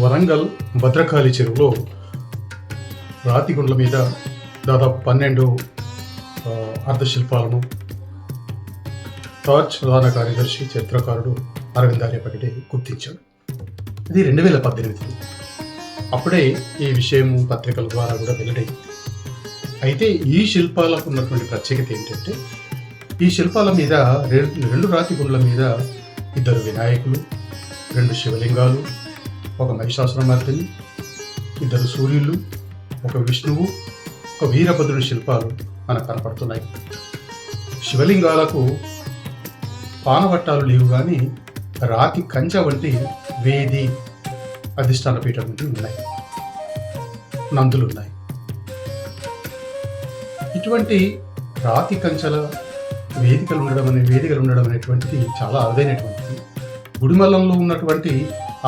వరంగల్ భద్రకాళి చెరువులో రాతి గుండ్ల మీద దాదాపు పన్నెండు అర్ధశిల్పాలను టార్చ్ ప్రధాన కార్యదర్శి చిత్రకారుడు అరవింద్ ఆర్యపగడే గుర్తించాడు. ఇది రెండు వేల పద్దెనిమిది. అప్పుడే ఈ విషయం పత్రికల ద్వారా కూడా వెల్లడైంది. అయితే ఈ శిల్పాలకు ఉన్నటువంటి ప్రత్యేకత ఏంటంటే ఈ శిల్పాల మీద రెండు రాతి గుండ్ల మీద ఇద్దరు వినాయకులు రెండు శివలింగాలు ఒక మహిషాసురమర్దిని ఇద్దరు సూర్యులు ఒక విష్ణువు ఒక వీరభద్రుడి శిల్పాలు మనకు కనపడుతున్నాయి. శివలింగాలకు పానవట్టాలు లేవు కానీ రాతి కంచె వంటి వేది అధిష్టాన పీఠం వంటివి ఉన్నాయి. నందులు ఉన్నాయి ఇటువంటి రాతి కంచెల వేదికలు ఉండడం అనే వేదికలు ఉండడం అనేటువంటిది చాలా అరుదైనటువంటిది. గుడిమల్లంలో ఉన్నటువంటి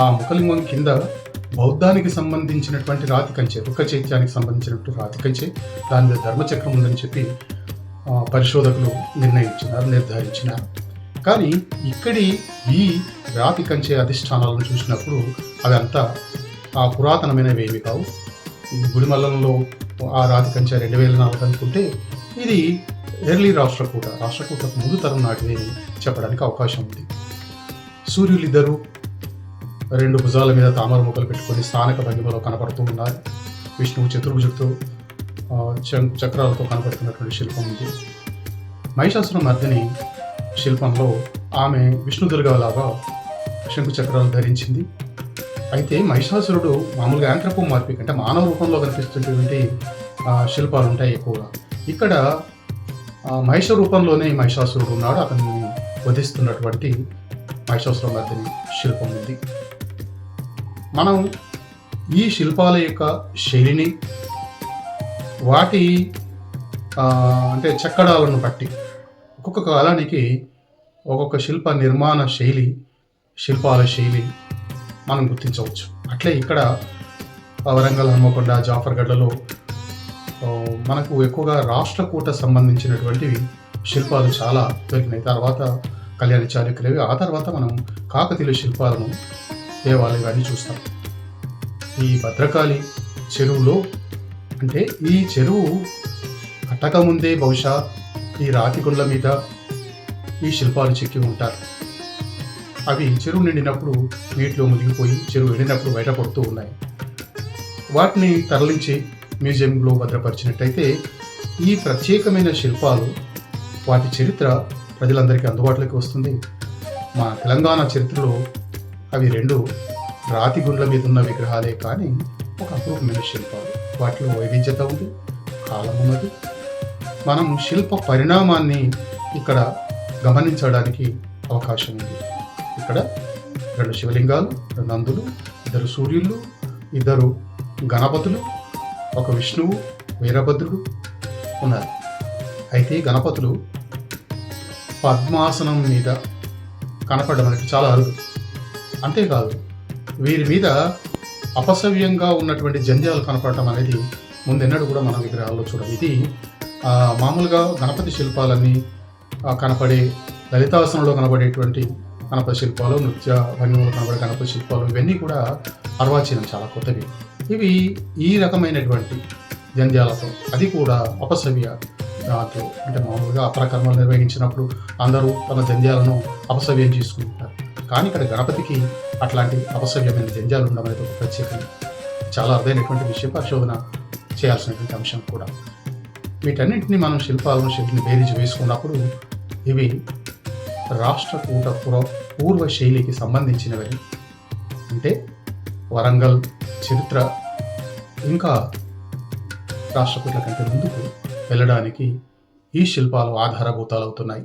ఆ ముఖలింగం కింద బౌద్ధానికి సంబంధించినటువంటి రాతి కంచె రుక్క చైత్యానికి సంబంధించినటువంటి రాతి కంచె దాని మీద ధర్మచక్రం ఉందని చెప్పి పరిశోధకులు నిర్ణయించినారు నిర్ధారించినారు. కానీ ఇక్కడి ఈ రాతి కంచె అధిష్టానాలను చూసినప్పుడు అదంతా ఆ పురాతనమైనవి ఏమి కావు. గుడిమల్లంలో ఆ రాతి కంచె రెండు వేల నాలుగు అనుకుంటే ఇది ఎర్లీ రాష్ట్రకూట రాష్ట్రకూటకు ముందు తరం నాటిని చెప్పడానికి అవకాశం ఉంది. సూర్యులిద్దరూ రెండు భుజాల మీద తామర మొక్కలు పెట్టుకొని స్థానిక భంగిమలో కనపడుతూ ఉన్నారు. విష్ణువు చతుర్భుజుడితో చక్రాలతో కనపడుతున్నటువంటి శిల్పం ఉంది మహిషాసుర మర్దిని శిల్పంలో ఆమె విష్ణుదుర్గా లాగా శంకు చక్రాలు ధరించింది. అయితే మహిషాసురుడు మామూలుగా యాంథ్రపోమార్పిక్ అంటే మానవ రూపంలో కనిపిస్తున్నటువంటి శిల్పాలు ఉంటాయి ఎక్కువగా. ఇక్కడ మహిష రూపంలోనే మహిషాసురుడు ఉన్నాడు. అతన్ని వధిస్తున్నటువంటి మహిషాసుర శిల్పం ఉంది. మనం ఈ శిల్పాల యొక్క శైలిని వాటి అంటే చెక్కడాలను బట్టి ఒక్కొక్క కాలానికి ఒక్కొక్క శిల్ప నిర్మాణ శైలి శిల్పాల శైలి మనం గుర్తించవచ్చు. అట్లే ఇక్కడ వరంగల్ హన్మకొండ జాఫర్గడ్డలో మనకు ఎక్కువగా రాష్ట్రకూట సంబంధించినటువంటివి శిల్పాలు చాలా దొరికినాయి తర్వాత కళ్యాణ చాళుక్యులవి ఆ తర్వాత మనం కాకతీయుల శిల్పాలను దేవాలయాన్ని చూస్తాం. ఈ భద్రకాళి చెరువులో అంటే ఈ చెరువు కట్టకముందే బహుశా ఈ రాతి గుండ్ల మీద ఈ శిల్పాలు చెక్కి ఉంటారు. అవి చెరువు నిండినప్పుడు నీటిలో మునిగిపోయి చెరువు ఎండినప్పుడు బయటపడుతూ ఉన్నాయి. వాటిని తరలించి మ్యూజియంలో భద్రపరిచినట్టయితే ఈ ప్రత్యేకమైన శిల్పాలు వాటి చరిత్ర ప్రజలందరికీ అందుబాటులోకి వస్తుంది. మా తెలంగాణ చరిత్రలో అవి రెండు రాతి గుండ్ల మీద ఉన్న విగ్రహాలే కానీ ఒక అపూర్వమైన శిల్పాలు. వాటిలో వైవిధ్యత ఉంది కాలం ఉన్నది. మనం శిల్ప పరిణామాన్ని ఇక్కడ గమనించడానికి అవకాశం ఉంది. ఇక్కడ రెండు శివలింగాలు రెండు నందులు ఇద్దరు సూర్యులు ఇద్దరు గణపతులు ఒక విష్ణువు వీరభద్రుడు ఉన్నారు. అయితే గణపతులు పద్మాసనం మీద కనపడడం అనేది చాలా అరుదు. అంతేకాదు వీరి మీద అపసవ్యంగా ఉన్నటువంటి జంధ్యాలు కనపడటం అనేది ముందెన్నడూ కూడా మన విగ్రహాల్లో చూడం ఇది మామూలుగా గణపతి శిల్పాలన్నీ కనపడే లలితాసనంలో కనబడేటువంటి గణపతి శిల్పాలు నృత్య భంగిమలో కనబడే గణపతి శిల్పాలు ఇవన్నీ కూడా అర్వాచీనం చాలా కొత్తవి. ఇవి ఈ రకమైనటువంటి జంధ్యాలతో అది కూడా అపసవ్య దాంతో అంటే మామూలుగా అపరకర్మలు నిర్వహించినప్పుడు అందరూ తమ జంధ్యాలను అపసవ్యం చేసుకుంటారు. కానీ ఇక్కడ గణపతికి అట్లాంటి అపసవ్యమైన జంధ్యాలు ఉండడం అనేది ఒక ప్రత్యేకత. చాలా అర్థమైనటువంటి విషయం పరిశోధన చేయాల్సినటువంటి అంశం కూడా. వీటన్నింటినీ మనం శిల్పాలను శిల్పిని బేరీజు వేసుకున్నప్పుడు ఇవి రాష్ట్రకూట పుర పూర్వ శైలికి సంబంధించినవి. అంటే వరంగల్ చరిత్ర ఇంకా రాష్ట్రకూట్ల కంటే ముందుకు వెళ్ళడానికి ఈ శిల్పాలు ఆధారభూతాలు అవుతున్నాయి